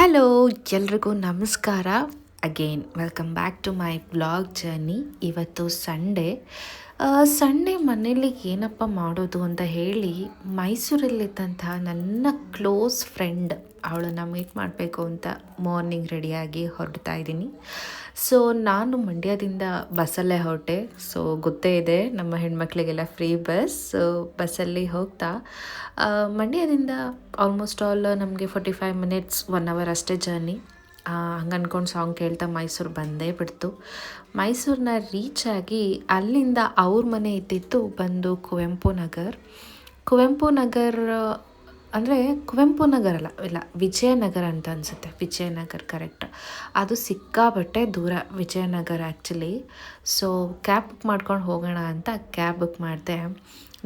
Hello ಎಲ್ರಿಗೂ ನಮಸ್ಕಾರ. Again welcome back to my blog journey ಇವತ್ತು ಸಂಡೇ ಸಂಡೇ ಮನೇಲಿ ಏನಪ್ಪ ಮಾಡೋದು ಅಂತ ಹೇಳಿ ಮೈಸೂರಲ್ಲಿದ್ದಂತಹ ನನ್ನ ಕ್ಲೋಸ್ ಫ್ರೆಂಡ್ ಅವಳನ್ನು ಮೀಟ್ ಮಾಡಬೇಕು ಅಂತ ಮಾರ್ನಿಂಗ್ ರೆಡಿಯಾಗಿ ಹೊರಡ್ತಾ ಇದ್ದೀನಿ. ಸೊ, ನಾನು ಮಂಡ್ಯದಿಂದ ಬಸ್ಸಲ್ಲೇ ಹೊರಟೆ. ಸೊ, ಗೊತ್ತೇ ಇದೆ, ನಮ್ಮ ಹೆಣ್ಮಕ್ಳಿಗೆಲ್ಲ ಫ್ರೀ ಬಸ್. ಸೊ, ಬಸ್ಸಲ್ಲಿ ಹೋಗ್ತಾ ಮಂಡ್ಯದಿಂದ ಆಲ್ಮೋಸ್ಟ್ ಆಲ್ ನಮಗೆ forty five minutes one hour ಅಷ್ಟೇ ಜರ್ನಿ ಹಂಗೆ ಅಂದ್ಕೊಂಡು ಸಾಂಗ್ ಕೇಳ್ತಾ ಮೈಸೂರು ಬಂದೇ ಬಿಡ್ತು. ಮೈಸೂರನ್ನ ರೀಚ್ ಆಗಿ ಅಲ್ಲಿಂದ ಅವ್ರ ಮನೆ ಇದ್ದಿದ್ದು ಬಂದು ಕುವೆಂಪು ನಗರ್. ಕುವೆಂಪು ನಗರ್, ಅಂದರೆ ಕುವೆಂಪು ನಗರ ಅಲ್ಲ, ಇಲ್ಲ, ವಿಜಯನಗರ ಅಂತ ಅನಿಸುತ್ತೆ. ವಿಜಯನಗರ್ ಕರೆಕ್ಟ್ ಅದು ಸಿಕ್ಕಾಬಟ್ಟೆ ದೂರ Vijayanagar actually so cab book ಮಾಡ್ಕೊಂಡು ಹೋಗೋಣ ಅಂತ ಕ್ಯಾಬ್ ಬುಕ್ ಮಾಡಿದೆ.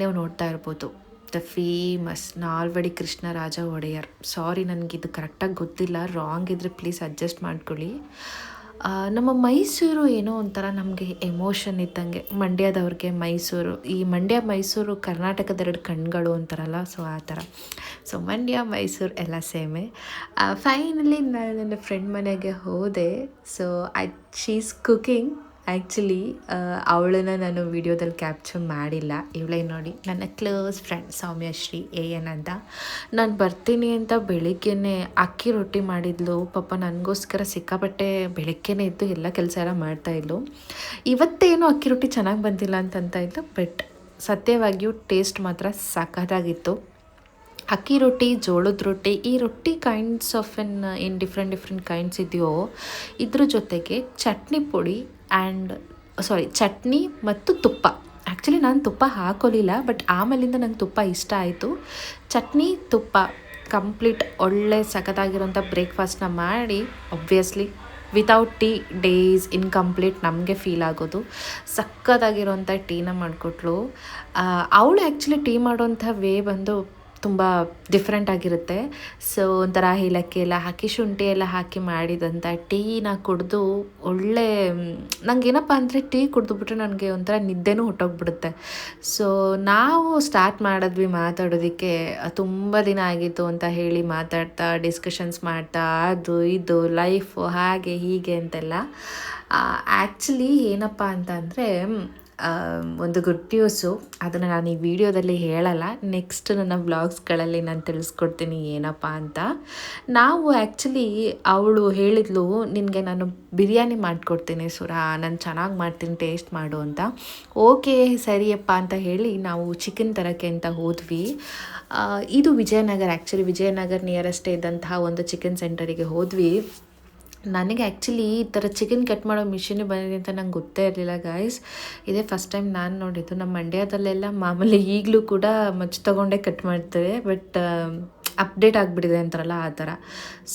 ನೀವು ನೋಡ್ತಾ ಇರ್ಬೋದು. The famous Nalvadi Krishnaraja Wodeyar sorry ನನಗಿದು ಕರೆಕ್ಟಾಗಿ ಗೊತ್ತಿಲ್ಲ ರಾಂಗ್ ಇದ್ದರೆ ಪ್ಲೀಸ್ ಅಡ್ಜಸ್ಟ್ ಮಾಡ್ಕೊಳ್ಳಿ ನಮ್ಮ ಮೈಸೂರು ಏನೋ ಒಂಥರ ನಮಗೆ ಎಮೋಷನ್ ಇದ್ದಂಗೆ ಮಂಡ್ಯದವ್ರಿಗೆ ಮೈಸೂರು ಈ ಮಂಡ್ಯ ಮೈಸೂರು ಕರ್ನಾಟಕದ ಎರಡು ಕಣ್ಗಳು ಅಂತಾರಲ್ಲ ಸೊ ಆ ಥರ ಸೊ ಮಂಡ್ಯ ಮೈಸೂರು ಎಲ್ಲ ಸೇಮೆ ಫೈನಲಿ ನಾನು ನನ್ನ ಫ್ರೆಂಡ್ ಮನೆಗೆ ಹೋದೆ so I she's cooking actually ಅವಳನ್ನ ನಾನು ವಿಡಿಯೋದಲ್ಲಿ ಕ್ಯಾಪ್ಚರ್ ಮಾಡಿಲ್ಲ. ಇವಳೇ ನೋಡಿ, ನನ್ನ close friend Soumyashree A N ಅಂತ. ನಾನು ಬರ್ತೀನಿ ಅಂತ ಬೆಳಿಗ್ಗೆನೆ ಅಕ್ಕಿ ರೊಟ್ಟಿ ಮಾಡಿದ್ಲು. ಪಾಪ ನನಗೋಸ್ಕರ ಸಿಕ್ಕಾಪಟ್ಟೆ ಬೆಳಗ್ಗೆನೇ ಇದ್ದು ಎಲ್ಲ ಕೆಲಸ ಎಲ್ಲ ಮಾಡ್ತಾಯಿದ್ಲು ಇವತ್ತೇನು ಅಕ್ಕಿ ರೊಟ್ಟಿ ಚೆನ್ನಾಗಿ ಬಂದಿಲ್ಲ ಅಂತ ಇದ್ಲು ಬಟ್ ಸತ್ಯವಾಗಿಯೂ ಟೇಸ್ಟ್ ಮಾತ್ರ ಸಖತ್ತಾಗಿತ್ತು ಅಕ್ಕಿ ರೊಟ್ಟಿ, ಜೋಳದ ರೊಟ್ಟಿ, ಈ ರೊಟ್ಟಿ ಕೈಂಡ್ಸ್ ಆಫ್ ಎನ್ ಏನು ಡಿಫ್ರೆಂಟ್ ಡಿಫ್ರೆಂಟ್ ಕೈಂಡ್ಸ್ ಇದೆಯೋ, ಇದ್ರ ಜೊತೆಗೆ ಚಟ್ನಿ ಪುಡಿ ಆ್ಯಂಡ್ ಸಾರಿ ಚಟ್ನಿ ಮತ್ತು ತುಪ್ಪ. ಆ್ಯಕ್ಚುಲಿ ನಾನು ತುಪ್ಪ ಹಾಕೋಲಿಲ್ಲ ಬಟ್ ಆಮೇಲಿಂದ ನಂಗೆ ತುಪ್ಪ ಇಷ್ಟ ಆಯಿತು. ಚಟ್ನಿ, ತುಪ್ಪ ಕಂಪ್ಲೀಟ್ ಒಳ್ಳೆ ಸಖತ್ತಾಗಿರೋಂಥ ಬ್ರೇಕ್ಫಾಸ್ಟ್ನ ಮಾಡಿ obviously without tea days incomplete ನಮಗೆ ಫೀಲ್ ಆಗೋದು. ಸಖತ್ತಾಗಿರೋಂಥ ಟೀನ ಮಾಡಿಕೊಟ್ಲು. ಅವಳು ಆ್ಯಕ್ಚುಲಿ ಟೀ ಮಾಡೋಂಥ ವೇ ಬಂದು ತುಂಬ ಡಿಫ್ರೆಂಟ್ ಆಗಿರುತ್ತೆ. ಸೊ ಒಂಥರ ಏಲಕ್ಕಿ ಎಲ್ಲ ಹಾಕಿ, ಶುಂಠಿ ಎಲ್ಲ ಹಾಕಿ ಮಾಡಿದಂಥ ಟೀನ ಕುಡಿದು ಒಳ್ಳೆ ನನಗೇನಪ್ಪ ಅಂದರೆ ಟೀ ಕುಡಿದ್ಬಿಟ್ರೆ ನನಗೆ ಒಂಥರ ನಿದ್ದೆನೂ ಹೊಟ್ಟೋಗ್ಬಿಡುತ್ತೆ. ಸೊ ನಾವು ಸ್ಟಾರ್ಟ್ ಮಾಡಿದ್ವಿ ಮಾತಾಡೋದಕ್ಕೆ, ತುಂಬ ದಿನ ಆಗಿತ್ತು ಅಂತ ಹೇಳಿ ಮಾತಾಡ್ತಾ ಡಿಸ್ಕಷನ್ಸ್ ಮಾಡ್ತಾ, ಅದು ಇದು ಲೈಫು ಹಾಗೆ ಹೀಗೆ ಅಂತೆಲ್ಲ. ಆ್ಯಕ್ಚುಲಿ ಏನಪ್ಪ ಅಂತ ಅಂದರೆ ಒಂದು ಗುಡ್ ನ್ಯೂಸು ಅದನ್ನು ನಾನು ಈ ವಿಡಿಯೋದಲ್ಲಿ ಹೇಳಲ್ಲ. ನೆಕ್ಸ್ಟ್ ನನ್ನ ಬ್ಲಾಗ್ಸ್ಗಳಲ್ಲಿ ನಾನು ತಿಳಿಸ್ಕೊಡ್ತೀನಿ ಏನಪ್ಪ ಅಂತ. ನಾವು ಆ್ಯಕ್ಚುಲಿ ಅವಳು ಹೇಳಿದ್ಲು, ನಿನಗೆ ನಾನು ಬಿರಿಯಾನಿ ಮಾಡಿಕೊಡ್ತೀನಿ ಸುರಾ, ನಾನು ಚೆನ್ನಾಗಿ ಮಾಡ್ತೀನಿ ಟೇಸ್ಟ್ ಮಾಡು ಅಂತ. ಓಕೆ ಸರಿಯಪ್ಪ, ಅಂತ ಹೇಳಿ ನಾವು ಚಿಕನ್ ತರಕ್ಕೆ ಅಂತ ಹೋದ್ವಿ. ಇದು ವಿಜಯನಗರ ಆ್ಯಕ್ಚುಲಿ ವಿಜಯನಗರ ನಿಯರೆಸ್ಟೇ ಇದ್ದಂತಹ ಒಂದು ಚಿಕನ್ ಸೆಂಟರಿಗೆ ಹೋದ್ವಿ. ನನಗೆ ಆ್ಯಕ್ಚುಲಿ ಈ ಥರ ಚಿಕನ್ ಕಟ್ ಮಾಡೋ ಮಿಷಿನ್ ಬಂದಿದೆ ಅಂತ ನಂಗೆ ಗೊತ್ತೇ ಇರಲಿಲ್ಲ ಗಾಯ್ಸ್ ಇದೇ ಫಸ್ಟ್ ಟೈಮ್ ನಾನು ನೋಡಿದ್ದು. ನಮ್ಮ ಮಂಡ್ಯದಲ್ಲೆಲ್ಲ ಮಾಮೂಲಿ ಈಗಲೂ ಕೂಡ ಮಚ್ಚು ತೊಗೊಂಡೇ ಕಟ್ ಮಾಡ್ತೇವೆ ಬಟ್ ಅಪ್ಡೇಟ್ ಆಗಿಬಿಟ್ಟಿದೆ ಅಂತಾರಲ್ಲ ಆ ಥರ.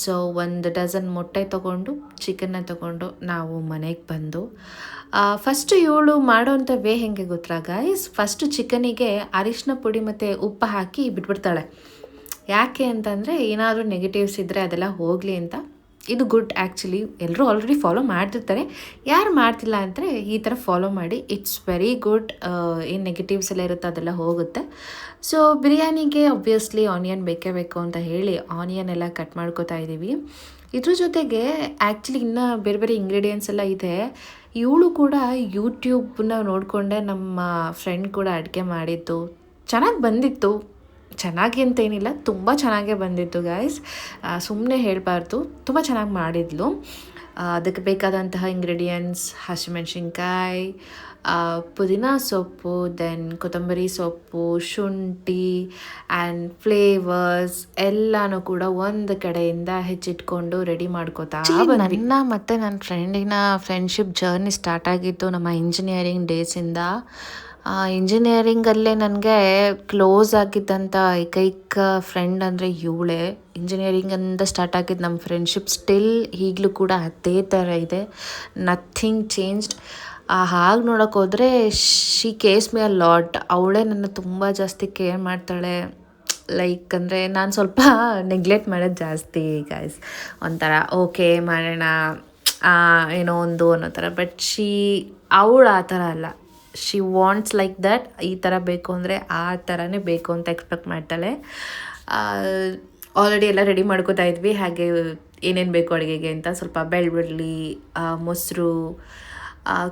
ಸೊ ಒಂದು ಡಜನ್ ಮೊಟ್ಟೆ ತೊಗೊಂಡು ಚಿಕನ್ನ ತೊಗೊಂಡು ನಾವು ಮನೆಗೆ ಬಂದು ಫಸ್ಟು ಇವಳು ಮಾಡೋವಂಥ ವೇ ಹೆಂಗೆ ಗೊತ್ತಾ ಗಾಯ್ಸ್ ಫಸ್ಟು ಚಿಕನಿಗೆ ಅರಿಶಿನ ಪುಡಿ ಮತ್ತು ಉಪ್ಪು ಹಾಕಿ ಬಿಟ್ಬಿಡ್ತಾಳೆ. ಯಾಕೆ ಅಂತಂದರೆ ಏನಾದರೂ ನೆಗೆಟಿವ್ಸ್ ಇದ್ದರೆ ಅದೆಲ್ಲ ಹೋಗಲಿ ಅಂತ ಇದು ಗುಡ್ ಆ್ಯಕ್ಚುಲಿ ಎಲ್ಲರೂ ಆಲ್ರೆಡಿ ಫಾಲೋ ಮಾಡ್ತಿರ್ತಾರೆ. ಯಾರು ಮಾಡ್ತಿಲ್ಲ ಅಂದರೆ ಈ ಥರ ಫಾಲೋ ಮಾಡಿ. ಇಟ್ಸ್ ವೆರಿ ಗುಡ್ ಏನು ನೆಗೆಟಿವ್ಸ್ ಎಲ್ಲ ಇರುತ್ತೆ ಅದೆಲ್ಲ ಹೋಗುತ್ತೆ. ಸೊ ಬಿರಿಯಾನಿಗೆ ಒಬ್ವಿಯಸ್ಲಿ ಆನಿಯನ್ ಬೇಕೇ ಬೇಕು ಅಂತ ಹೇಳಿ ಆನಿಯನ್ ಎಲ್ಲ ಕಟ್ ಮಾಡ್ಕೋತಾ ಇದ್ದೀವಿ. ಇದ್ರ ಜೊತೆಗೆ ಆ್ಯಕ್ಚುಲಿ ಇನ್ನೂ ಬೇರೆ ಬೇರೆ ಇಂಗ್ರೀಡಿಯೆಂಟ್ಸ್ ಎಲ್ಲ ಇದೆ. ಇವಳು ಕೂಡ ಯೂಟ್ಯೂಬ್ನ ನೋಡಿಕೊಂಡೆ ನಮ್ಮ ಫ್ರೆಂಡ್ ಕೂಡ ಅಡುಗೆ ಮಾಡಿದ್ದು. ಚೆನ್ನಾಗಿ ಬಂದಿತ್ತು. ಚೆನ್ನಾಗಿ ಅಂತೇನಿಲ್ಲ ತುಂಬ ಚೆನ್ನಾಗೇ ಬಂದಿತ್ತು ಗಾಯ್ಸ್ ಸುಮ್ಮನೆ ಹೇಳಬಾರ್ದು ತುಂಬ ಚೆನ್ನಾಗಿ ಮಾಡಿದ್ಲು. ಅದಕ್ಕೆ ಬೇಕಾದಂತಹ ಇಂಗ್ರೀಡಿಯೆಂಟ್ಸ್ ಹಸಿಮೆಣ್ಸಿನ್ಕಾಯಿ ಪುದೀನ ಸೊಪ್ಪು ದೆನ್ ಕೊತ್ತಂಬರಿ ಸೊಪ್ಪು ಶುಂಠಿ ಆ್ಯಂಡ್ ಫ್ಲೇವರ್ಸ್ ಎಲ್ಲನೂ ಕೂಡ ಒಂದು ಕಡೆಯಿಂದ ಹೆಚ್ಚಿಟ್ಕೊಂಡು ರೆಡಿ ಮಾಡ್ಕೋತಾ ನನ್ನ ಮತ್ತು ನನ್ನ ಫ್ರೆಂಡಿನ ಫ್ರೆಂಡ್ಶಿಪ್ ಜರ್ನಿ ಸ್ಟಾರ್ಟ್ ಆಗಿತ್ತು ನಮ್ಮ ಇಂಜಿನಿಯರಿಂಗ್ ಡೇಸಿಂದ ಇಂಜಿನಿಯರಿಂಗಲ್ಲೇ ನನಗೆ ಕ್ಲೋಸ್ ಆಗಿದ್ದಂಥ ಏಕೈಕ ಫ್ರೆಂಡ್ ಅಂದರೆ ಇವಳೇ. ಇಂಜಿನಿಯರಿಂಗಿಂದ ಸ್ಟಾರ್ಟ್ ಆಗಿದ್ದು ನಮ್ಮ ಫ್ರೆಂಡ್ಶಿಪ್ ಸ್ಟಿಲ್ ಈಗಲೂ ಕೂಡ ಅದೇ ಥರ ಇದೆ. Nothing changed. ಹಾಗೆ ನೋಡೋಕೆ ಹೋದರೆ she cares me a lot. ಅವಳೇ ನನ್ನ ತುಂಬ ಜಾಸ್ತಿ ಕೇರ್ ಮಾಡ್ತಾಳೆ. ಲೈಕ್ ಅಂದರೆ ನಾನು ಸ್ವಲ್ಪ ನೆಗ್ಲೆಕ್ಟ್ ಮಾಡೋದು ಜಾಸ್ತಿ ಗಾಯ್ಸ್ ಒಂಥರ ಓಕೆ ಮಾಡೋಣ ಏನೋ ಒಂದು ಅನ್ನೋ ಥರ ಬಟ್ ಶೀ, ಅವಳು ಆ ಥರ ಅಲ್ಲ. ಶಿ ವಾಂಟ್ಸ್ ಲೈಕ್ ದಟ್ ಈ ಥರ ಬೇಕು ಅಂದರೆ ಆ ಥರನೇ ಬೇಕು ಅಂತ ಎಕ್ಸ್ಪೆಕ್ಟ್ ಮಾಡ್ತಾಳೆ. ಆಲ್ರೆಡಿ ಎಲ್ಲ ರೆಡಿ ಮಾಡ್ಕೋತಾ ಇದ್ವಿ. ಹಾಗೆ ಏನೇನು ಬೇಕು ಅಡುಗೆಗೆ ಅಂತ ಸ್ವಲ್ಪ ಬೆಳ್ಳುಳ್ಳಿ ಮೊಸರು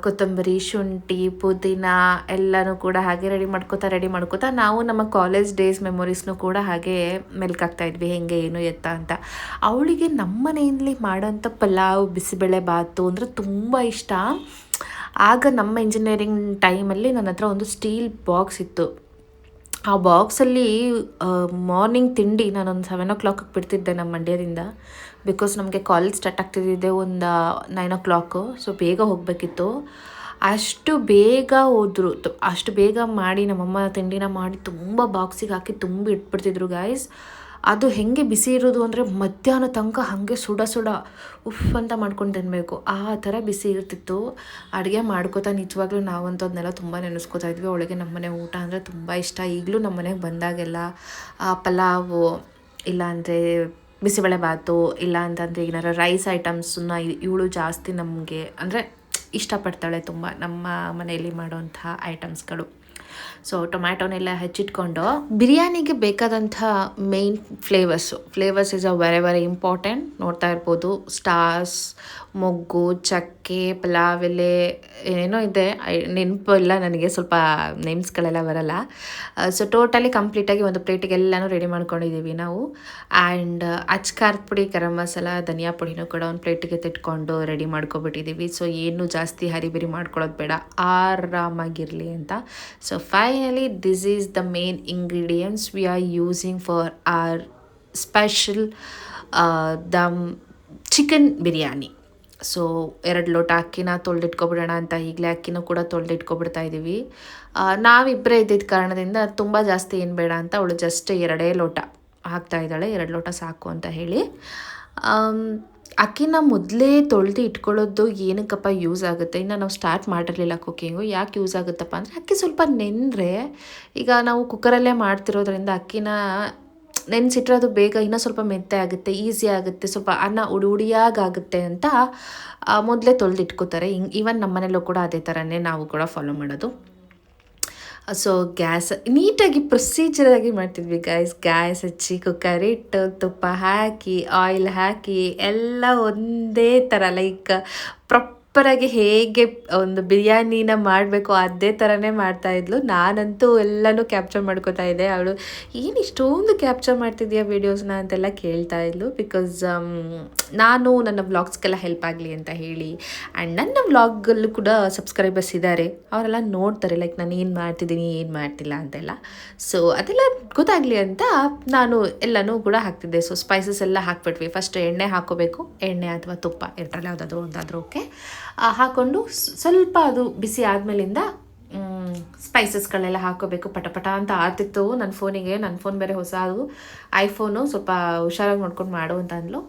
ಕೊತ್ತಂಬರಿ, ಶುಂಠಿ, ಪುದೀನ ಎಲ್ಲನೂ ಕೂಡ ಹಾಗೆ ರೆಡಿ ಮಾಡ್ಕೋತಾ ರೆಡಿ ಮಾಡ್ಕೋತಾ ನಾವು ನಮ್ಮ ಕಾಲೇಜ್ ಡೇಸ್ ಮೆಮೊರೀಸ್ನು ಕೂಡ ಹಾಗೆ ಮೆಲ್ಕಾಗ್ತಾ ಇದ್ವಿ. ಹೆಂಗೆ, ಏನು, ಎತ್ತ ಅಂತ. ಅವಳಿಗೆ ನಮ್ಮ ಮನೆಯಲ್ಲಿ ಮಾಡೋಂಥ ಪಲಾವ್, ಬಿಸಿಬೇಳೆ ಬಾತು ಅಂದರೆ ತುಂಬ ಇಷ್ಟ. ಆಗ ನಮ್ಮ ಇಂಜಿನಿಯರಿಂಗ್ ಟೈಮಲ್ಲಿ ನನ್ನ ಹತ್ರ ಒಂದು ಸ್ಟೀಲ್ ಬಾಕ್ಸ್ ಇತ್ತು. ಆ ಬಾಕ್ಸಲ್ಲಿ ಮಾರ್ನಿಂಗ್ ತಿಂಡಿ ನಾನೊಂದು ಸೆವೆನ್ ಓ ಕ್ಲಾಕಿಗೆ ಬಿಡ್ತಿದ್ದೆ ನಮ್ಮ ಮಂಡ್ಯದಿಂದ. ಬಿಕಾಸ್ ನಮಗೆ ಕಾಲೇಜ್ ಸ್ಟಾರ್ಟ್ ಆಗ್ತಿದ್ದಿದ್ದೆ ಒಂದು ನೈನ್ ಓ ಕ್ಲಾಕು ಸೊ ಬೇಗ ಹೋಗಬೇಕಿತ್ತು. ಅಷ್ಟು ಬೇಗ ಹೋದರು. ಅಷ್ಟು ಬೇಗ ಮಾಡಿ ನಮ್ಮಮ್ಮ ತಿಂಡಿನ ಮಾಡಿ ತುಂಬ ಬಾಕ್ಸಿಗೆ ಹಾಕಿ ತುಂಬಿ ಇಟ್ಬಿಡ್ತಿದ್ರು ಗಾಯ್ಸ್ ಅದು ಹೆಂಗೆ ಬಿಸಿ ಇರೋದು ಅಂದರೆ ಮಧ್ಯಾಹ್ನ ತನಕ ಹಾಗೆ ಸುಡ ಸುಡ ಉಫ್ ಅಂತ ಮಾಡ್ಕೊಂಡು ತಿನ್ನಬೇಕು ಆ ಥರ ಬಿಸಿ ಇರ್ತಿತ್ತು. ಅಡುಗೆ ಮಾಡ್ಕೋತಾ ನಿಜವಾಗ್ಲೂ ನಾವಂತೂ ಅದನ್ನೆಲ್ಲ ತುಂಬ ನೆನೆಸ್ಕೋತಾ ಇದ್ವಿ. ಅವಳಿಗೆ ನಮ್ಮನೆ ಊಟ ಅಂದರೆ ತುಂಬ ಇಷ್ಟ. ಈಗಲೂ ನಮ್ಮ ಮನೆಗೆ ಬಂದಾಗೆಲ್ಲ ಪಲಾವು, ಇಲ್ಲಾಂದರೆ ಬಿಸಿಬೇಳೆ ಬಾತು ಇಲ್ಲ ಅಂತಂದರೆ ಏನಾರ ರೈಸ್ ಐಟಮ್ಸನ್ನ ಇವಳು ಜಾಸ್ತಿ ನಮಗೆ ಅಂದರೆ ಇಷ್ಟಪಡ್ತಾಳೆ ತುಂಬ ನಮ್ಮ ಮನೆಯಲ್ಲಿ ಮಾಡುವಂಥ ಐಟಮ್ಸ್ಗಳು ಸೊ ಟೊಮ್ಯಾಟೊನೆಲ್ಲ ಹೆಚ್ಚಿಟ್ಕೊಂಡು ಬಿರಿಯಾನಿಗೆ ಬೇಕಾದಂಥ main flavours flavours is a very very important ನೋಡ್ತಾ ಇರ್ಬೋದು. ಸ್ಟಾರ್ಸ್ ಮೊಗ್ಗು, ಚಕ್ಕೆ, ಪಲಾವ್ ಎಲೆ, ಏನೇನೋ ಇದೆ. ನೆನಪು ಎಲ್ಲ ನನಗೆ ಸ್ವಲ್ಪ ನೇಮ್ಸ್ಗಳೆಲ್ಲ ಬರಲ್ಲ. ಸೊ ಟೋಟಲಿ ಕಂಪ್ಲೀಟಾಗಿ ಒಂದು ಪ್ಲೇಟಿಗೆಲ್ಲನೂ ರೆಡಿ ಮಾಡ್ಕೊಂಡಿದ್ದೀವಿ ನಾವು. ಆ್ಯಂಡ್ ಅಚ್ಕಾರದ ಪುಡಿ, ಗರಂ ಮಸಾಲ, ಧನಿಯಾ ಪುಡಿನೂ ಕೂಡ ಒಂದು ಪ್ಲೇಟಿಗೆ ತಿಟ್ಕೊಂಡು ರೆಡಿ ಮಾಡ್ಕೊಬಿಟ್ಟಿದ್ದೀವಿ. ಸೊ ಏನು ಜಾಸ್ತಿ ಹರಿಬಿರಿ ಮಾಡ್ಕೊಳ್ಳೋದು ಬೇಡ. ಆರಾಮಾಗಿರಲಿ ಅಂತ. So finally this is the main ingredients we are using for our special dum chicken biryani so ಎರಡು ಲೋಟ ಅಕ್ಕಿನ ತೊಳೆದಿಟ್ಕೊಬಿಡೋಣ ಅಂತ ಈಗಲೇ ಅಕ್ಕಿನೂ ಕೂಡ ತೊಳೆದಿಟ್ಕೊಬಿಡ್ತಾ ಇದ್ದೀವಿ ನಾವಿಬ್ಬರೇ ಇದ್ದಿದ್ದ ಕಾರಣದಿಂದ ತುಂಬ ಜಾಸ್ತಿ ಏನು ಬೇಡ ಅಂತ ಅವಳು ಜಸ್ಟ್ ಎರಡೇ ಲೋಟ ಹಾಕ್ತಾ ಇದ್ದಾಳೆ. ಎರಡು ಲೋಟ ಸಾಕು ಅಂತ ಹೇಳಿ. ಅಕ್ಕಿನ ಮೊದಲೇ ತೊಳೆದು ಇಟ್ಕೊಳ್ಳೋದು ಏನಕ್ಕಪ್ಪ ಯೂಸ್ ಆಗುತ್ತೆ? ಇನ್ನು ನಾವು ಸ್ಟಾರ್ಟ್ ಮಾಡಿರಲಿಲ್ಲ ಕುಕ್ಕಿಂಗು ಯಾಕೆ ಯೂಸ್ ಆಗುತ್ತಪ್ಪ ಅಂದರೆ ಅಕ್ಕಿ ಸ್ವಲ್ಪ ನೆಂದರೆ ಈಗ ನಾವು ಕುಕ್ಕರಲ್ಲೇ ಮಾಡ್ತಿರೋದ್ರಿಂದ ಅಕ್ಕಿನ ನೆನೆಸಿಟ್ರೆ ಬೇಗ ಇನ್ನೂ ಸ್ವಲ್ಪ ಮೆತ್ತೆ ಆಗುತ್ತೆ ಈಸಿ ಆಗುತ್ತೆ, ಸ್ವಲ್ಪ ಅನ್ನ ಉಡಿ ಉಡಿಯಾಗುತ್ತೆ ಅಂತ ಮೊದಲೇ ತೊಳೆದಿಟ್ಕೋತಾರೆ. ಹಿಂಗೆ ಈವನ್ ನಮ್ಮ ಮನೇಲೂ ಕೂಡ ಅದೇ ಥರನೇ ನಾವು ಕೂಡ ಫಾಲೋ ಮಾಡೋದು. ಸೊ ಗ್ಯಾಸ್ ನೀಟಾಗಿ ಪ್ರೊಸೀಜರಾಗಿ ಮಾಡ್ತಿದ್ವಿ ಗ್ಯಾಸ್ ಗ್ಯಾಸ್ ಹಚ್ಚಿ ಕುಕ್ಕರ್ ಇಟ್ಟು, ತುಪ್ಪ ಹಾಕಿ ಆಯಿಲ್ ಹಾಕಿ, ಎಲ್ಲ ಒಂದೇ ಥರ ಲೈಕ್ ಪ್ರಾಪರಾಗಿ ಹೇಗೆ, ಒಂದು ಬಿರಿಯಾನಿನ ಮಾಡಬೇಕು ಅದೇ ಥರನೇ ಮಾಡ್ತಾಯಿದ್ಲು ನಾನಂತೂ ಎಲ್ಲನೂ ಕ್ಯಾಪ್ಚರ್ ಮಾಡ್ಕೋತಾ ಇದ್ದೆ. ಅವಳು, ಏನು ಇಷ್ಟೊಂದು ಕ್ಯಾಪ್ಚರ್ ಮಾಡ್ತಿದ್ಯಾ ವೀಡಿಯೋಸ್ನ ಅಂತೆಲ್ಲ ಕೇಳ್ತಾ ಇದ್ಲು. ಬಿಕಾಸ್ ನಾನು ನನ್ನ ವ್ಲಾಗ್ಸ್ಗೆಲ್ಲ ಹೆಲ್ಪ್ ಆಗಲಿ ಅಂತ ಹೇಳಿ ಆ್ಯಂಡ್ ನನ್ನ ವ್ಲಾಗಲ್ಲೂ ಕೂಡ ಸಬ್ಸ್ಕ್ರೈಬರ್ಸ್ ಇದ್ದಾರೆ ಅವರೆಲ್ಲ ನೋಡ್ತಾರೆ ಲೈಕ್ ನಾನು ಏನು ಮಾಡ್ತಿದ್ದೀನಿ, ಏನು ಮಾಡ್ತಿಲ್ಲ? ಅಂತೆಲ್ಲ. ಸೊ ಅದೆಲ್ಲ ಗೊತ್ತಾಗಲಿ ಅಂತ ನಾನು ಎಲ್ಲನೂ ಕೂಡ ಹಾಕ್ತಿದ್ದೆ. ಸೊ ಸ್ಪೈಸಸ್ ಎಲ್ಲ ಹಾಕ್ಬಿಟ್ವಿ. ಫಸ್ಟ್ ಎಣ್ಣೆ ಹಾಕೋಬೇಕು. ಎಣ್ಣೆ ಅಥವಾ ತುಪ್ಪ ಎರಡರಲ್ಲಿ ಯಾವುದಾದ್ರು ಒಂದಾದರೂ ಓಕೆ ಹಾಕ್ಕೊಂಡು ಸ್ವಲ್ಪ ಅದು ಬಿಸಿ ಆದಮೇಲಿಂದ ಸ್ಪೈಸಸ್ಗಳೆಲ್ಲ ಹಾಕೋಬೇಕು, ಪಟ ಅಂತ ಆತಿತ್ತು ನನ್ನ ಫೋನಿಗೆ ನನ್ನ ಫೋನ್ ಬೇರೆ ಹೊಸ ಅದು ಐಫೋನು ಸ್ವಲ್ಪ ಹುಷಾರಾಗಿ ನೋಡ್ಕೊಂಡು ಮಾಡು ಅಂತ ಅಂದ್ಲು.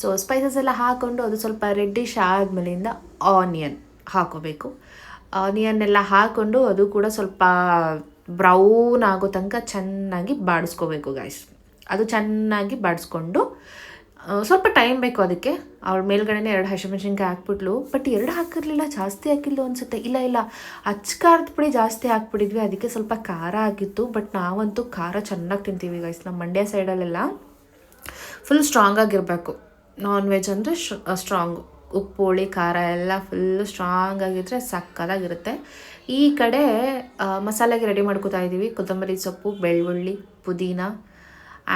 ಸೊ ಸ್ಪೈಸಸ್ ಎಲ್ಲ ಹಾಕ್ಕೊಂಡು ಅದು ಸ್ವಲ್ಪ ರೆಡ್ಡಿಶ್ ಆದಮೇಲಿಂದ ಆನಿಯನ್ ಹಾಕೋಬೇಕು. ಆನಿಯನ್ ಎಲ್ಲ ಹಾಕ್ಕೊಂಡು ಅದು ಕೂಡ ಸ್ವಲ್ಪ ಬ್ರೌನ್ ಆಗೋ ತನಕ ಚೆನ್ನಾಗಿ ಬಾಡಿಸ್ಕೋಬೇಕು ಗಾಯ್ಸ್ ಅದು ಚೆನ್ನಾಗಿ ಬಾಡಿಸ್ಕೊಂಡು ಸ್ವಲ್ಪ ಟೈಮ್ ಬೇಕು ಅದಕ್ಕೆ. ಅವ್ರ ಮೇಲ್ಗಡೆನೇ ಎರಡು ಹಸಿಮೆಣಸಿನ್ಕಾಯಿ ಹಾಕ್ಬಿಟ್ಲು. ಬಟ್ ಎರಡು ಹಾಕಿರ್ಲಿಲ್ಲ, ಜಾಸ್ತಿ ಹಾಕಿಲ್ಲ ಅನ್ಸುತ್ತೆ. ಇಲ್ಲ ಇಲ್ಲ. ಅಚ್ಚಕಾರದ ಪುಡಿ ಜಾಸ್ತಿ ಹಾಕ್ಬಿಟ್ಟಿದ್ವಿ. ಅದಕ್ಕೆ ಸ್ವಲ್ಪ ಖಾರ ಆಗಿತ್ತು. ಬಟ್ ನಾವಂತೂ ಖಾರ ಚೆನ್ನಾಗಿ ತಿಂತೀವಿ ಗೈಸ್ ನಮ್ಮ ಮಂಡ್ಯ ಸೈಡಲ್ಲೆಲ್ಲ ಫುಲ್ ಸ್ಟ್ರಾಂಗ್ ಆಗಿರಬೇಕು. ನಾನ್ ವೆಜ್ ಅಂದರೆ ಸ್ಟ್ರಾಂಗ್ ಉಪ್ಪು, ಹುಳಿ, ಖಾರ ಎಲ್ಲ ಫುಲ್ಲು ಸ್ಟ್ರಾಂಗ್ ಆಗಿದ್ರೆ ಸಕ್ಕದಾಗಿರುತ್ತೆ ಈ ಕಡೆ ಮಸಾಲೆಗೆ ರೆಡಿ ಮಾಡ್ಕೋತಾ ಇದ್ದೀವಿ ಕೊತ್ತಂಬರಿ ಸೊಪ್ಪು, ಬೆಳ್ಳುಳ್ಳಿ, ಪುದೀನ.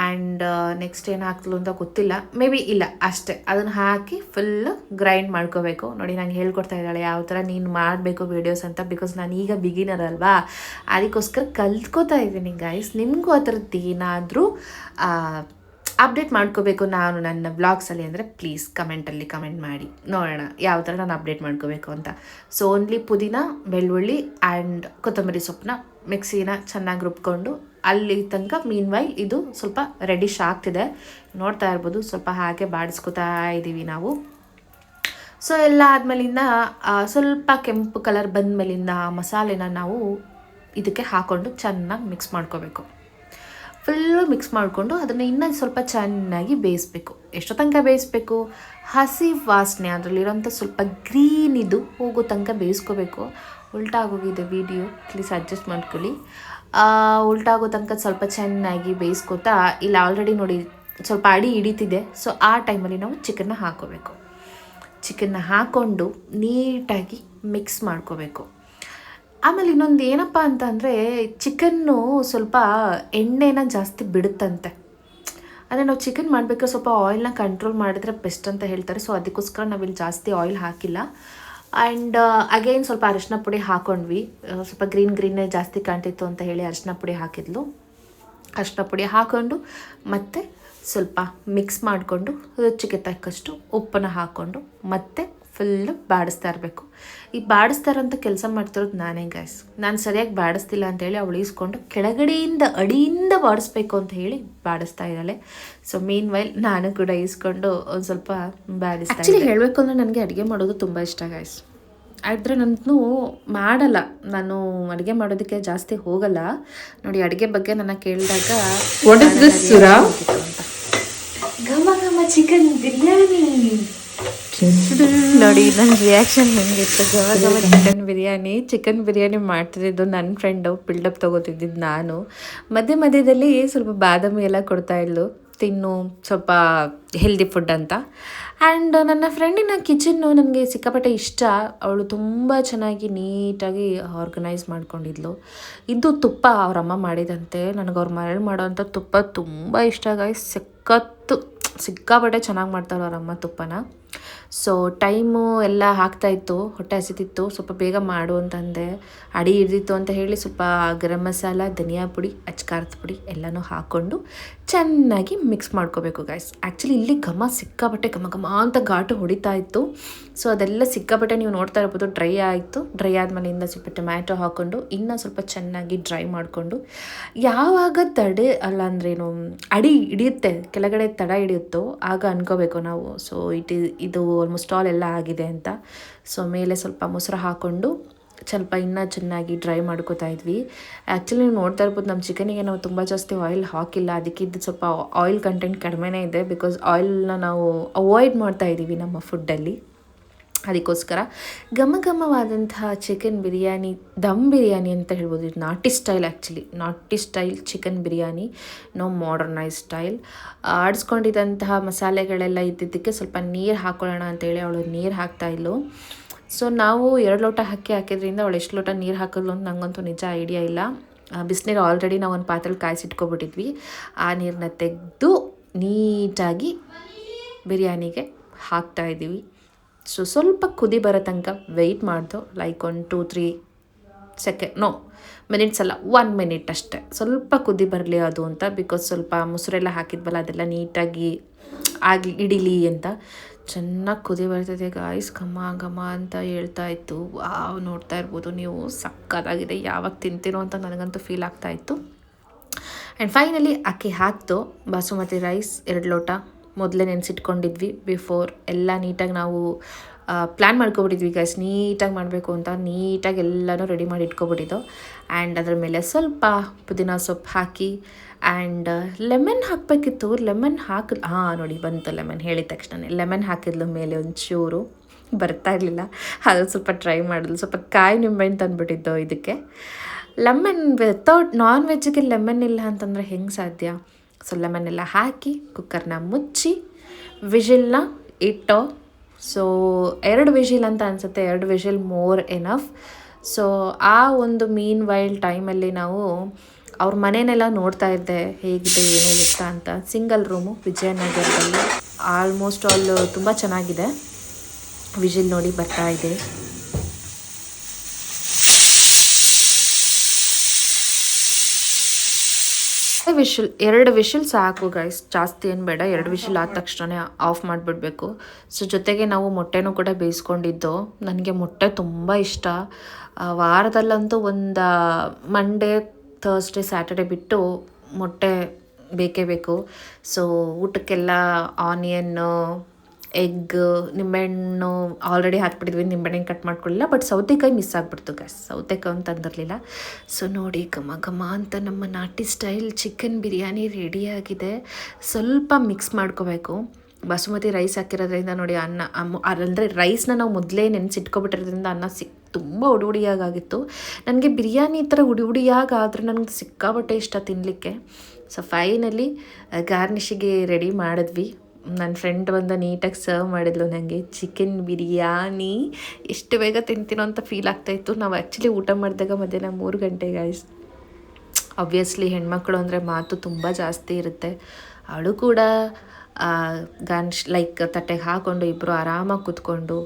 ಆ್ಯಂಡ್ ನೆಕ್ಸ್ಟ್ ಏನು ಹಾಕ್ತಲು ಅಂತ ಗೊತ್ತಿಲ್ಲ. ಮೇ ಬಿ ಇಲ್ಲ, ಅಷ್ಟೇ. ಅದನ್ನು ಹಾಕಿ ಫುಲ್ ಗ್ರೈಂಡ್ ಮಾಡ್ಕೋಬೇಕು. ನೋಡಿ, ನಂಗೆ ಹೇಳ್ಕೊಡ್ತಾ ಇದ್ದಾಳೆ, ಯಾವ ಥರ ನೀನು ಮಾಡಬೇಕು ವೀಡಿಯೋಸ್ ಅಂತ. ಬಿಕಾಸ್ ನಾನು ಈಗ ಬಿಗಿನರ್ ಅಲ್ವಾ? ಅದಕ್ಕೋಸ್ಕರ ಕಲ್ತ್ಕೋತಾ ಇದ್ದೀನಿ ಗೈಸ್ ನಿಮಗೂ ಆ ಥರದ್ದು ಏನಾದರೂ ಅಪ್ಡೇಟ್ ಮಾಡ್ಕೋಬೇಕು ನಾನು ನನ್ನ ಬ್ಲಾಗ್ಸಲ್ಲಿ ಅಂದರೆ ಪ್ಲೀಸ್ ಕಮೆಂಟಲ್ಲಿ ಕಮೆಂಟ್ ಮಾಡಿ. ನೋಡೋಣ ಯಾವ ಥರ ನಾನು ಅಪ್ಡೇಟ್ ಮಾಡ್ಕೋಬೇಕು ಅಂತ. ಸೊ ಓನ್ಲಿ ಪುದೀನ, ಬೆಳ್ಳುಳ್ಳಿ ಆ್ಯಂಡ್ ಕೊತ್ತಂಬರಿ ಸೊಪ್ಪನ್ನ ಮಿಕ್ಸಿನ ಚೆನ್ನಾಗಿ ರುಬ್ಕೊಂಡು ಅಲ್ಲಿ ತನಕ ಮೀನ್ ವೈಲ್ ಇದು ಸ್ವಲ್ಪ ರೆಡಿಶ್ ಆಗ್ತಿದೆ. ನೋಡ್ತಾ ಇರ್ಬೋದು, ಸ್ವಲ್ಪ ಹಾಗೆ ಬಾಡಿಸ್ಕೊತಾ ಇದ್ದೀವಿ ನಾವು. ಸೊ ಎಲ್ಲ ಆದಮೇಲಿಂದ ಸ್ವಲ್ಪ ಕೆಂಪು ಕಲರ್ ಬಂದಮೇಲಿಂದ ಆ ಮಸಾಲೆನ ನಾವು ಇದಕ್ಕೆ ಹಾಕ್ಕೊಂಡು ಚೆನ್ನಾಗಿ ಮಿಕ್ಸ್ ಮಾಡ್ಕೋಬೇಕು. ಫುಲ್ಲು ಮಿಕ್ಸ್ ಮಾಡಿಕೊಂಡು ಅದನ್ನು ಇನ್ನೂ ಸ್ವಲ್ಪ ಚೆನ್ನಾಗಿ ಬೇಯಿಸ್ಬೇಕು. ಎಷ್ಟೋ ತನಕ ಬೇಯಿಸ್ಬೇಕು. ಹಸಿ ವಾಸನೆ, ಅದರಲ್ಲಿರೋಂಥ ಸ್ವಲ್ಪ ಗ್ರೀನ್ ಇದು ಹೋಗೋ ತನಕ ಬೇಯಿಸ್ಕೋಬೇಕು. ಉಲ್ಟಾಗೋಗಿದೆ ವೀಡಿಯೋ ಪ್ಲೀಸ್ ಅಡ್ಜಸ್ಟ್ ಮಾಡ್ಕೊಳ್ಳಿ. ಉಲ್ಟಾಗೋ ತನಕ ಸ್ವಲ್ಪ ಚೆನ್ನಾಗಿ ಬೇಯಿಸ್ಕೊತಾ, ಇಲ್ಲಿ ಆಲ್ರೆಡಿ ನೋಡಿ ಸ್ವಲ್ಪ ಅಡಿ ಹಿಡಿತಿದೆ. ಸೊ ಆ ಟೈಮಲ್ಲಿ ನಾವು ಚಿಕನ್ನ ಹಾಕೋಬೇಕು. ಚಿಕನ್ನ ಹಾಕ್ಕೊಂಡು ನೀಟಾಗಿ ಮಿಕ್ಸ್ ಮಾಡ್ಕೋಬೇಕು. ಆಮೇಲೆ ಇನ್ನೊಂದು ಏನಪ್ಪ ಅಂತ ಅಂದರೆ ಚಿಕನ್ನು ಸ್ವಲ್ಪ ಎಣ್ಣೆನ ಜಾಸ್ತಿ ಬಿಡುತ್ತಂತೆ. ಅಂದರೆ ನಾವು ಚಿಕನ್ ಮಾಡಬೇಕಾದ್ರೆ ಸ್ವಲ್ಪ ಆಯಿಲ್ನ ಕಂಟ್ರೋಲ್ ಮಾಡಿದ್ರೆ ಬೆಸ್ಟ್ ಅಂತ ಹೇಳ್ತಾರೆ. ಸೊ ಅದಕ್ಕೋಸ್ಕರ ನಾವಿಲ್ಲಿ ಜಾಸ್ತಿ ಆಯಿಲ್ ಹಾಕಿಲ್ಲ. ಆ್ಯಂಡ್ ಅಗೈನ್ ಸ್ವಲ್ಪ ಅರಿಶಿನ ಪುಡಿ ಹಾಕೊಂಡ್ವಿ. ಸ್ವಲ್ಪ ಗ್ರೀನ್ ಗ್ರೀನೇ ಜಾಸ್ತಿ ಕಾಣ್ತಿತ್ತು ಅಂತ ಹೇಳಿ ಅರಿಶಿನ ಪುಡಿ ಹಾಕಿದ್ಲು. ಅರಿಶಿನ ಪುಡಿ ಹಾಕ್ಕೊಂಡು ಮತ್ತೆ ಸ್ವಲ್ಪ ಮಿಕ್ಸ್ ಮಾಡಿಕೊಂಡು, ರುಚಿಗೆ ತಕ್ಕಷ್ಟು ಉಪ್ಪನ್ನು ಹಾಕ್ಕೊಂಡು ಮತ್ತೆ ಫುಲ್ಲು ಬಾಡಿಸ್ತಾ ಇರಬೇಕು. ಈ ಬಾಡಿಸ್ತಾರಂತ ಕೆಲಸ ಮಾಡ್ತಿರೋದು ನಾನೇ ಗಾಯ್ಸ್ ನಾನು ಸರಿಯಾಗಿ ಬಾಡಿಸ್ತಿಲ್ಲ ಅಂತೇಳಿ ಅವಳು ಇಸ್ಕೊಂಡು ಕೆಳಗಡೆಯಿಂದ ಅಡಿಯಿಂದ ಬಾಡಿಸ್ಬೇಕು ಅಂತ ಹೇಳಿ ಬಾಡಿಸ್ತಾ ಇದ್ದಾಳೆ. ಸೊ ಮೀನ್ ವೈಲ್ ನಾನು ಕೂಡ ಈಸ್ಕೊಂಡು ಒಂದು ಸ್ವಲ್ಪ ಬಾಡಿಸ್ತಾ ಆ್ಯಕ್ಚುಲಿ ಹೇಳಬೇಕು ಅಂದರೆ ನನಗೆ ಅಡುಗೆ ಮಾಡೋದು ತುಂಬ ಇಷ್ಟ ಗಾಯ್ಸ್ ಆದರೆ ನಂತೂ ಮಾಡಲ್ಲ. ನಾನು ಅಡುಗೆ ಮಾಡೋದಕ್ಕೆ ಜಾಸ್ತಿ ಹೋಗಲ್ಲ. ನೋಡಿ ಅಡುಗೆ ಬಗ್ಗೆ ನನ್ನ ಕೇಳಿದಾಗ? ಘಮ ಘಮ ಚಿಕನ್ ಬಿರಿಯಾನಿ. ನೋಡಿ ನನ್ನ ರಿಯಾಕ್ಷನ್ ಹೆಂಗಿತ್ತು? ಘಮ ಚಿಕನ್ ಬಿರಿಯಾನಿ. ಚಿಕನ್ ಬಿರಿಯಾನಿ ಮಾಡ್ತಿದ್ದು ನನ್ನ ಫ್ರೆಂಡು ಬಿಲ್ಡಪ್ ತೊಗೋತಿದ್ದಿದ್ದು ನಾನು. ಮಧ್ಯ ಮಧ್ಯದಲ್ಲಿ ಸ್ವಲ್ಪ ಬಾದಾಮಿ ಎಲ್ಲ ಕೊಡ್ತಾ ಇದ್ಲು. ತಿನ್ನು, ಸ್ವಲ್ಪ ಹೆಲ್ದಿ ಫುಡ್ ಅಂತ. ಆ್ಯಂಡ್ ನನ್ನ ಫ್ರೆಂಡಿನ ಕಿಚನ್ನು ನನಗೆ ಸಿಕ್ಕಾಪಟ್ಟೆ ಇಷ್ಟ. ಅವಳು ತುಂಬ ಚೆನ್ನಾಗಿ ನೀಟಾಗಿ ಆರ್ಗನೈಸ್ ಮಾಡ್ಕೊಂಡಿದ್ಲು. ಇದು ತುಪ್ಪ ಅವರಮ್ಮ ಮಾಡಿದಂತೆ. ನನಗೆ ಅವ್ರ ಮನೇಲಿ ಮಾಡೋವಂಥ ತುಪ್ಪ ತುಂಬ ಇಷ್ಟ ಆಗಿ ಸಿಕ್ಕತ್ತು. ಸಿಕ್ಕಾಪಟ್ಟೆ ಚೆನ್ನಾಗಿ ಮಾಡ್ತಾಳೆ ಅವರಮ್ಮ ತುಪ್ಪನ. ಸೊ ಟೈಮು ಎಲ್ಲ ಹಾಕ್ತಾಯಿತ್ತು ಹೊಟ್ಟೆ ಹಸಿತಿತ್ತು, ಸ್ವಲ್ಪ ಬೇಗ ಮಾಡು ಅಂತಂದೆ. ಅಡಿ ಹಿಡ್ದಿತ್ತು ಅಂತ ಹೇಳಿ ಸ್ವಲ್ಪ ಗರಂ ಮಸಾಲ, ಧನಿಯಾ ಪುಡಿ, ಅಚ್ಕಾರದ ಪುಡಿ ಎಲ್ಲನೂ ಹಾಕ್ಕೊಂಡು ಚೆನ್ನಾಗಿ ಮಿಕ್ಸ್ ಮಾಡ್ಕೋಬೇಕು ಗಾಯ್ಸ್ ಆ್ಯಕ್ಚುಲಿ ಇಲ್ಲಿ ಘಮ ಸಿಕ್ಕಾಪಟ್ಟೆ ಘಮ ಘಮ ಅಂತ ಘಾಟು ಹೊಡಿತಾ ಇತ್ತು. ಸೊ ಅದೆಲ್ಲ ಸಿಕ್ಕಾಪಟ್ಟೆ ನೀವು ನೋಡ್ತಾ ಇರ್ಬೋದು. ಡ್ರೈ ಆಯಿತು. ಡ್ರೈ ಆದಮೇಲೆ ಆದಮೇಲಿಂದ ಸ್ವಲ್ಪ ಟೊಮ್ಯಾಟೊ ಹಾಕ್ಕೊಂಡು ಇನ್ನೂ ಸ್ವಲ್ಪ ಚೆನ್ನಾಗಿ ಡ್ರೈ ಮಾಡಿಕೊಂಡು. ಯಾವಾಗ ತಡೆ, ಅಲ್ಲ ಅಂದ್ರೇನು ಅಡಿ ಹಿಡಿಯುತ್ತೆ, ಕೆಳಗಡೆ ತಡ ಹಿಡಿಯುತ್ತೋ, ಆಗ ಅನ್ಕೋಬೇಕು ನಾವು. ಸೊ ಇಟ್ ಇದು ಆಲ್ಮೋಸ್ಟ್ ಆಲ್ ಎಲ್ಲ ಆಗಿದೆ ಅಂತ. ಸೊ ಮೇಲೆ ಸ್ವಲ್ಪ ಮೊಸರು ಹಾಕ್ಕೊಂಡು ಸ್ವಲ್ಪ ಇನ್ನೂ ಚೆನ್ನಾಗಿ ಡ್ರೈ ಮಾಡ್ಕೋತಾ ಇದ್ವಿ. ಆ್ಯಕ್ಚುಲಿ ನೀವು ನೋಡ್ತಾ ಇರ್ಬೋದು ನಮ್ಮ ಚಿಕನಿಗೆ ನಾವು ತುಂಬ ಜಾಸ್ತಿ ಆಯಿಲ್ ಹಾಕಿಲ್ಲ. ಅದಕ್ಕೆ ಇದು ಸ್ವಲ್ಪ ಆಯಿಲ್ ಕಂಟೆಂಟ್ ಕಡಿಮೆನೇ ಇದೆ ಬಿಕಾಸ್ ಆಯಿಲ್ನ ನಾವು ಅವಾಯ್ಡ್ ಮಾಡ್ತಾ ಇದ್ದೀವಿ ನಮ್ಮ ಫುಡ್ಡಲ್ಲಿ ಅದಕ್ಕೋಸ್ಕರ ಘಮ ಘಮವಾದಂತಹ ಚಿಕನ್ ಬಿರಿಯಾನಿ, ದಮ್ ಬಿರಿಯಾನಿ ಅಂತ ಹೇಳ್ಬೋದು. ಇದು ನಾಟಿ ಸ್ಟೈಲ್ ಆ್ಯಕ್ಚುಲಿ ನಾಟಿ style chicken biryani. No modernise style ಆಡಿಸ್ಕೊಂಡಿದ್ದಂತಹ ಮಸಾಲೆಗಳೆಲ್ಲ ಇದ್ದಿದ್ದಕ್ಕೆ ಸ್ವಲ್ಪ ನೀರು ಹಾಕೊಳ್ಳೋಣ ಅಂತೇಳಿ ಅವಳು ನೀರು ಹಾಕ್ತಾಯಿದ್ಲು ಸೊ ನಾವು ಎರಡು ಲೋಟ ಅಕ್ಕಿ ಹಾಕಿದ್ರಿಂದ ಅವಳು ಎಷ್ಟು ಲೋಟ ನೀರು ಹಾಕಿದ್ಲು ಅಂತ ನನಗಂತೂ ನಿಜ ಐಡಿಯಾ ಇಲ್ಲ. ಬಿಸಿನೀರು ಆಲ್ರೆಡಿ ನಾವು ಒಂದು ಪಾತ್ರೆಲಿ ಕಾಯಿಸಿಟ್ಕೊಬಿಟ್ಟಿದ್ವಿ. ಆ ನೀರನ್ನ ತೆಗೆದು ನೀಟಾಗಿ ಬಿರಿಯಾನಿಗೆ ಹಾಕ್ತಾ ಇದ್ದೀವಿ. ಸೊ ಸ್ವಲ್ಪ ಕುದಿ ಬರೋ ತನಕ wait ಮಾಡ್ದು. Like one two three second no minutes ಅಲ್ಲ ಒನ್ ಮಿನಿಟ್ ಅಷ್ಟೆ. ಸ್ವಲ್ಪ ಕುದಿ ಬರಲಿ ಅದು ಅಂತ ಬಿಕಾಸ್ ಸ್ವಲ್ಪ ಮೊಸರೆಲ್ಲ ಹಾಕಿದ್ವಲ್ಲ, ಅದೆಲ್ಲ ನೀಟಾಗಿ ಆಗಿ ಇಡೀಲಿ ಅಂತ. ಚೆನ್ನಾಗಿ ಕುದಿ ಬರ್ತಿದೆ ಗಾಯ್ಸ್ ಘಮ ಘಮ ಅಂತ ಹೇಳ್ತಾ ಇತ್ತು. ವಾವ್, ನೋಡ್ತಾ ಇರ್ಬೋದು ನೀವು. ಸಕ್ಕತ್ತಾಗಿದೆ. ಯಾವಾಗ ತಿಂತೀರೋ ಅಂತ ನನಗಂತೂ ಫೀಲ್ ಆಗ್ತಾ ಇತ್ತು. ಆ್ಯಂಡ್ ಫೈನಲಿ ಅಕ್ಕಿ ಹಾಕ್ತು ಬಾಸುಮತಿ ರೈಸ್ ಎರಡು ಲೋಟ ಮೊದಲೇ ನೆನೆಸಿಟ್ಕೊಂಡಿದ್ವಿ ಬಿಫೋರ್ ಎಲ್ಲ ನೀಟಾಗಿ ನಾವು ಪ್ಲ್ಯಾನ್ ಮಾಡ್ಕೊಬಿಟ್ಟಿದ್ವಿ ಗೈಸ್ ನೀಟಾಗಿ ಮಾಡಬೇಕು ಅಂತ ನೀಟಾಗಿ ಎಲ್ಲನೂ ರೆಡಿ ಮಾಡಿ ಇಟ್ಕೊಬಿಟ್ಟಿದ್ದು. ಆ್ಯಂಡ್ ಅದ್ರ ಮೇಲೆ ಸ್ವಲ್ಪ ಪುದೀನ ಸೊಪ್ಪು ಹಾಕಿ ಆ್ಯಂಡ್ ಲೆಮನ್ ಹಾಕಬೇಕಿತ್ತು. ಲೆಮನ್ ಹಾಕಿ ಹಾಂ ನೋಡಿ ಬಂತು ಲೆಮನ್ ಹೇಳಿದ ತಕ್ಷಣ ಲೆಮನ್ ಹಾಕಿದ್ಲು ಮೇಲೆ ಒಂಚೂರು. ಬರ್ತಾ ಇರಲಿಲ್ಲ. ಅದು ಸ್ವಲ್ಪ ಟ್ರೈ ಮಾಡಿದ್ಲು. ಸ್ವಲ್ಪ ಕಾಯಿ ನಿಂಬೆಹಣ್ಣು ತಂದುಬಿಟ್ಟಿದ್ದು ಇದಕ್ಕೆ. ಲೆಮನ್ ವಿತೌಟ್ ನಾನ್ ವೆಜ್ಗೆ ಲೆಮನ್ ಇಲ್ಲ ಅಂತಂದರೆ ಹೆಂಗೆ ಸಾಧ್ಯ? ಸೊ ಲೆಮನ್ ಎಲ್ಲ ಹಾಕಿ ಕುಕ್ಕರ್ನ ಮುಚ್ಚಿ ವಿಷಿಲ್ನ ಇಟ್ಟು ಸೊ ಎರಡು ವಿಷಿಲ್ ಅಂತ ಅನಿಸುತ್ತೆ, ಎರಡು ವಿಷಿಲ್ ಮೋರ್ ಎನಫ್ ಸೊ ಆ ಒಂದು ಮೀನ್ ವೈಲ್ಡ್ ಟೈಮಲ್ಲಿ ನಾವು ಅವ್ರ ಮನೇನೆಲ್ಲ ನೋಡ್ತಾ ಇದ್ದೆ, ಹೇಗಿದೆ, ಏನು ಇತ್ತ ಅಂತ. ಸಿಂಗಲ್ ರೂಮು ವಿಜಯನಗರದಲ್ಲಿ ಆಲ್ಮೋಸ್ಟ್ ಆಲ್ ತುಂಬ ಚೆನ್ನಾಗಿದೆ. ವಿಷಿಲ್ ನೋಡಿ ಬರ್ತಾ ಇದೆ. ವಿಶಿಲ್, ಎರಡು ವಿಶಲ್ ಸಾಕು ಗೈಸ್ ಜಾಸ್ತಿ ಏನು ಬೇಡ, ಎರಡು ವಿಶಿಲ್ ಆದ ತಕ್ಷಣ ಆಫ್ ಮಾಡಿಬಿಡ್ಬೇಕು. ಸೊ ಜೊತೆಗೆ ನಾವು ಮೊಟ್ಟೆನೂ ಕೂಡ ಬೇಯಿಸ್ಕೊಂಡಿದ್ದು. ನನಗೆ ಮೊಟ್ಟೆ ತುಂಬ ಇಷ್ಟ. ವಾರದಲ್ಲಂತೂ ಒಂದು ಮಂಡೇ ಥರ್ಸ್ಡೇ ಸ್ಯಾಟರ್ಡೆ ಬಿಟ್ಟು ಮೊಟ್ಟೆ ಬೇಕೇ ಬೇಕು. ಸೊ ಊಟಕ್ಕೆಲ್ಲ ಆನಿಯನ್ನು ಎಗ್, ನಿಂಬೆಹಣ್ಣು ಆಲ್ರೆಡಿ ಹಾಕ್ಬಿಟ್ಟಿದ್ವಿ ನಿಂಬೆಹಣ್ಣು ಕಟ್ ಮಾಡ್ಕೊಳ್ಳಿಲ್ಲ ಬಟ್ ಸೌತೆಕಾಯಿ ಮಿಸ್ ಆಗಿಬಿಡ್ತು ಗ್ಯಾಸ್ ಸೌತೆಕಾಯಿ ಅಂತ ಅಂದಿರಲಿಲ್ಲ ಸೊ ನೋಡಿ, ಘಮ ಘಮ ಅಂತ ನಮ್ಮ ನಾಟಿ ಸ್ಟೈಲ್ ಚಿಕನ್ ಬಿರಿಯಾನಿ ರೆಡಿಯಾಗಿದೆ ಸ್ವಲ್ಪ ಮಿಕ್ಸ್ ಮಾಡ್ಕೋಬೇಕು. ಬಾಸುಮತಿ ರೈಸ್ ಹಾಕಿರೋದ್ರಿಂದ ನೋಡಿ ಅನ್ನ ಅಂದರೆ ರೈಸ್ನ ನಾವು ಮೊದಲೇ ನೆನೆಸಿಟ್ಕೊಬಿಟ್ಟಿರೋದ್ರಿಂದ ಅನ್ನ ಸಿಕ್, ತುಂಬ ಉಡಿ ಉಡಿಯಾಗಿತ್ತು ನನಗೆ ಬಿರಿಯಾನಿ ಈ ಥರ ಉಡಿ ಉಡಿಯಾಗಾದ್ರೆ ನನಗೆ ಸಿಕ್ಕಾಬಟ್ಟೆ ಇಷ್ಟ ತಿನ್ನಲಿಕ್ಕೆ ಸೊ ಫೈನಲಿ ಗಾರ್ನಿಶಿಗೆ ರೆಡಿ ಮಾಡಿದ್ವಿ. ನನ್ನ ಫ್ರೆಂಡ್ ಬಂದು ನೀಟಾಗಿ ಸರ್ವ್ ಮಾಡಿದ್ಲು. ನನಗೆ ಚಿಕನ್ ಬಿರಿಯಾನಿ ಎಷ್ಟು ಬೇಗ ತಿಂತೀನೋ ಅಂತ ಫೀಲ್ ಆಗ್ತಾಯಿತ್ತು ನಾವು ಆ್ಯಕ್ಚುಲಿ ಊಟ ಮಾಡಿದಾಗ ಮಧ್ಯಾಹ್ನ ಮೂರು ಗಂಟೆಗೆ ಆಯ್ಸ್ ಅಬ್ವಿಯಸ್ಲಿ ಹೆಣ್ಮಕ್ಳು ಅಂದರೆ ಮಾತು ತುಂಬ ಜಾಸ್ತಿ ಇರುತ್ತೆ. ಅವಳು ಕೂಡ ಗಾನ್ಶ್ ಲೈಕ್ ತಟ್ಟೆಗೆ ಹಾಕ್ಕೊಂಡು ಇಬ್ಬರು ಆರಾಮಾಗಿ ಕೂತ್ಕೊಂಡು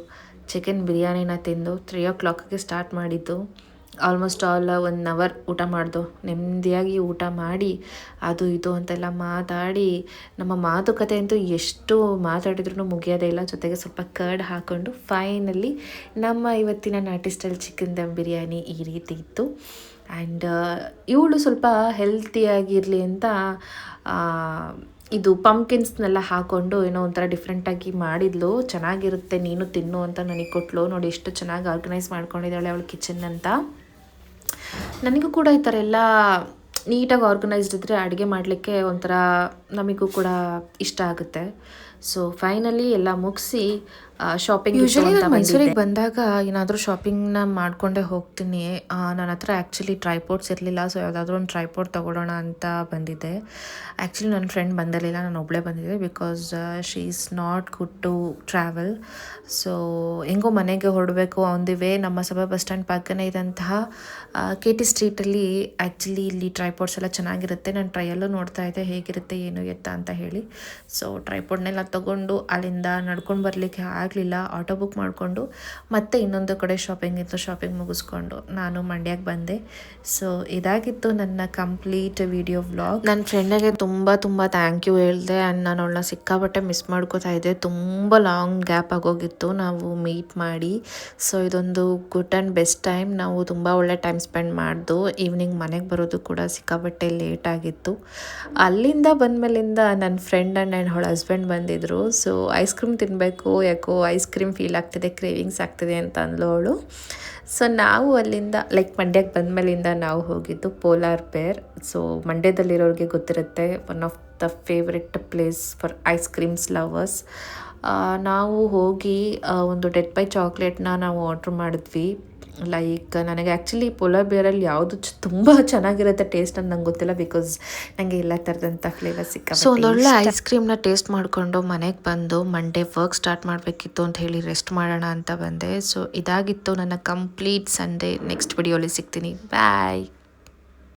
ಚಿಕನ್ ಬಿರಿಯಾನಿನ ತಿಂದು ತ್ರೀ ಓ ಕ್ಲಾಕಿಗೆ ಸ್ಟಾರ್ಟ್ ಮಾಡಿದ್ದು. ಆಲ್ಮೋಸ್ಟ್ ಆಲ್ ಒನ್ ಅವರ್ ಊಟ ಮಾಡ್ದು. ನೆಮ್ಮದಿಯಾಗಿ ಊಟ ಮಾಡಿ, ಅದು ಇದು ಅಂತೆಲ್ಲ ಮಾತಾಡಿ, ನಮ್ಮ ಮಾತುಕತೆ ಅಂತೂ ಎಷ್ಟು ಮಾತಾಡಿದ್ರೂ ಮುಗಿಯೋದೇ ಇಲ್ಲ. ಜೊತೆಗೆ ಸ್ವಲ್ಪ ಕರ್ಡ್ ಹಾಕ್ಕೊಂಡು ಫೈನಲಿ ನಮ್ಮ ಇವತ್ತಿನ ನಾಟಿ ಸ್ಟೈಲ್ ಚಿಕನ್ ದಮ್ ಬಿರಿಯಾನಿ ಈ ರೀತಿ ಇತ್ತು. ಆ್ಯಂಡ್ ಇವಳು ಸ್ವಲ್ಪ ಹೆಲ್ತಿಯಾಗಿರಲಿ ಅಂತ ಇದು ಪಂಪ್ಕಿನ್ಸ್ನೆಲ್ಲ ಹಾಕ್ಕೊಂಡು ಏನೋ ಒಂಥರ ಡಿಫ್ರೆಂಟಾಗಿ ಮಾಡಿದ್ಲು. ಚೆನ್ನಾಗಿರುತ್ತೆ, ನೀನು ತಿನ್ನು ಅಂತ ನನಗೆ ಕೊಟ್ಲು. ನೋಡಿ, ಎಷ್ಟು ಚೆನ್ನಾಗಿ ಆರ್ಗನೈಸ್ ಮಾಡ್ಕೊಂಡಿದ್ದಾಳೆ ಅವಳು ಕಿಚನ್ ಅಂತ. ನನಗೂ ಕೂಡ ಈ ಥರ ಎಲ್ಲ ನೀಟಾಗಿ ಆರ್ಗನೈಸ್ಡ್ ಇದ್ದರೆ ಅಡುಗೆ ಮಾಡಲಿಕ್ಕೆ ಒಂಥರ ನಮಗೂ ಕೂಡ ಇಷ್ಟ ಆಗುತ್ತೆ. ಸೊ ಫೈನಲಿ ಎಲ್ಲ ಮುಗಿಸಿ ಶಾಪಿಂಗ್ ಯೂಶಲಿ ನಾನು ಮೈಸೂರಿಗೆ ಬಂದಾಗ ಏನಾದರೂ ಶಾಪಿಂಗ್ನ ಮಾಡ್ಕೊಂಡೇ ಹೋಗ್ತೀನಿ. ನನ್ನ ಹತ್ರ ಆ್ಯಕ್ಚುಲಿ ಟ್ರೈಪೋರ್ಟ್ಸ್ ಇರಲಿಲ್ಲ ಸೊ ಯಾವುದಾದ್ರೂ ಒಂದು ಟ್ರೈಪೋರ್ಟ್ ತೊಗೊಳೋಣ ಅಂತ ಬಂದಿದ್ದೆ. ಆ್ಯಕ್ಚುಲಿ ನನ್ನ ಫ್ರೆಂಡ್ ಬಂದಿರಲಿಲ್ಲ ನಾನು ಒಬ್ಬಳೇ ಬಂದಿದ್ದೆ because she is not good to travel so ಹೆಂಗೋ ಮನೆಗೆ ಹೊರಡಬೇಕು ಆನ್ ದಿ ವೇ ನಮ್ಮ ಸಭಾ ಬಸ್ ಸ್ಟ್ಯಾಂಡ್ ಪಕ್ಕನೇ ಇದ್ದಂತಹ ಕೆ ಟಿ ಸ್ಟ್ರೀಟಲ್ಲಿ ಆ್ಯಕ್ಚುಲಿ ಇಲ್ಲಿ ಟ್ರೈಪೋರ್ಟ್ಸ್ ಎಲ್ಲ ಚೆನ್ನಾಗಿರುತ್ತೆ. ನಾನು ಟ್ರೈಯಲ್ಲೂ ನೋಡ್ತಾ ಇದ್ದೆ ಹೇಗಿರುತ್ತೆ ಏನು ಎತ್ತ ಅಂತ ಹೇಳಿ. ಸೊ ಟ್ರೈಪೋರ್ಟ್ನೆಲ್ಲ ತೊಗೊಂಡು ಅಲ್ಲಿಂದ ನಡ್ಕೊಂಡು ಬರಲಿಕ್ಕೆ ಆಗಲಿಲ್ಲ ಆಟೋ ಬುಕ್ ಮಾಡಿಕೊಂಡು ಮತ್ತೆ ಇನ್ನೊಂದು ಕಡೆ ಶಾಪಿಂಗ್ ಇತ್ತು ಶಾಪಿಂಗ್ ಮುಗಿಸ್ಕೊಂಡು ನಾನು ಮಂಡ್ಯಕ್ಕೆ ಬಂದೆ. ಸೊ ಇದಾಗಿತ್ತು ನನ್ನ ಕಂಪ್ಲೀಟ್ ವಿಡಿಯೋ ವ್ಲಾಗ್ ನನ್ನ ಫ್ರೆಂಡಿಗೆ ತುಂಬ ತುಂಬ ಥ್ಯಾಂಕ್ ಯು ಹೇಳಿದೆ ಆ್ಯಂಡ್ ನಾನು ಅವಳನ್ನ ಸಿಕ್ಕಾಪಟ್ಟೆ ಮಿಸ್ ಮಾಡ್ಕೋತಾ ಇದ್ದೆ. ತುಂಬ ಲಾಂಗ್ ಗ್ಯಾಪ್ ಆಗೋಗಿತ್ತು, ನಾವು ಮೀಟ್ ಮಾಡಿ. ಸೊ ಇದೊಂದು ಗುಡ್ ಆ್ಯಂಡ್ ಬೆಸ್ಟ್ ಟೈಮ್ ನಾವು ತುಂಬ ಒಳ್ಳೆ ಟೈಮ್ ಸ್ಪೆಂಡ್ ಮಾಡಿದ್ದು ಈವ್ನಿಂಗ್ ಮನೆಗೆ ಬರೋದು ಕೂಡ ಸಿಕ್ಕಾಪಟ್ಟೆ ಲೇಟ್ ಆಗಿತ್ತು. ಅಲ್ಲಿಂದ ಬಂದಮೇಲಿಂದ ನನ್ನ ಫ್ರೆಂಡ್ ಆ್ಯಂಡ್ ಆ್ಯಂಡ್ ಅವಳ ಹಸ್ಬೆಂಡ್ ಬಂದಿದ್ದರು ಸೊ ಐಸ್ ಕ್ರೀಮ್ ತಿನ್ನಬೇಕು ಯಾಕೋ ಐಸ್ ಕ್ರೀಮ್ ಫೀಲ್ ಆಗ್ತಿದೆ ಕ್ರೇವಿಂಗ್ಸ್ ಆಗ್ತಿದೆ ಅಂತ ಅಂದ್ಲು ಅವಳು ಸೊ ನಾವು ಅಲ್ಲಿಂದ ಲೈಕ್ ಮಂಡ್ಯಕ್ಕೆ ಬಂದಮೇಲಿಂದ ನಾವು ಹೋಗಿದ್ದು ಪೋಲಾರ್ ಬೇರ್ ಸೊ ಮಂಡ್ಯದಲ್ಲಿರೋರಿಗೆ ಗೊತ್ತಿರುತ್ತೆ one of the favourite place for ice creams lovers ನಾವು ಹೋಗಿ ಒಂದು ಡೆಡ್ ಬೈ ಚಾಕ್ಲೇಟ್ನ ನಾವು ಆರ್ಡ್ರ್ ಮಾಡಿದ್ವಿ. ಲೈಕ್ ನನಗೆ ಆ್ಯಕ್ಚುಲಿ ಪೋಲಾರ್ ಬೇರಲ್ಲಿ ಯಾವುದು ಚ ತುಂಬ ಚೆನ್ನಾಗಿರುತ್ತೆ ಟೇಸ್ಟ್ ಅಂತ ನಂಗೆ ಗೊತ್ತಿಲ್ಲ ಬಿಕಾಸ್ ನನಗೆ ಎಲ್ಲ ಥರದಂಥ ಫ್ಲೇವರ್ ಸಿಕ್ಕ ಸೊ ಒಂದೊಳ್ಳೆ ಐಸ್ ಕ್ರೀಮ್ನ ಟೇಸ್ಟ್ ಮಾಡಿಕೊಂಡು ಮನೆಗೆ ಬಂದು ಮಂಡೇ ವರ್ಕ್ ಸ್ಟಾರ್ಟ್ ಮಾಡಬೇಕಿತ್ತು ಅಂತ ಹೇಳಿ ರೆಸ್ಟ್ ಮಾಡೋಣ ಅಂತ ಬಂದೆ. ಸೊ ಇದಾಗಿತ್ತು ನನ್ನ ಕಂಪ್ಲೀಟ್ ಸಂಡೇ ನೆಕ್ಸ್ಟ್ ವಿಡಿಯೋಲಿ ಸಿಗ್ತೀನಿ. ಬಾಯ್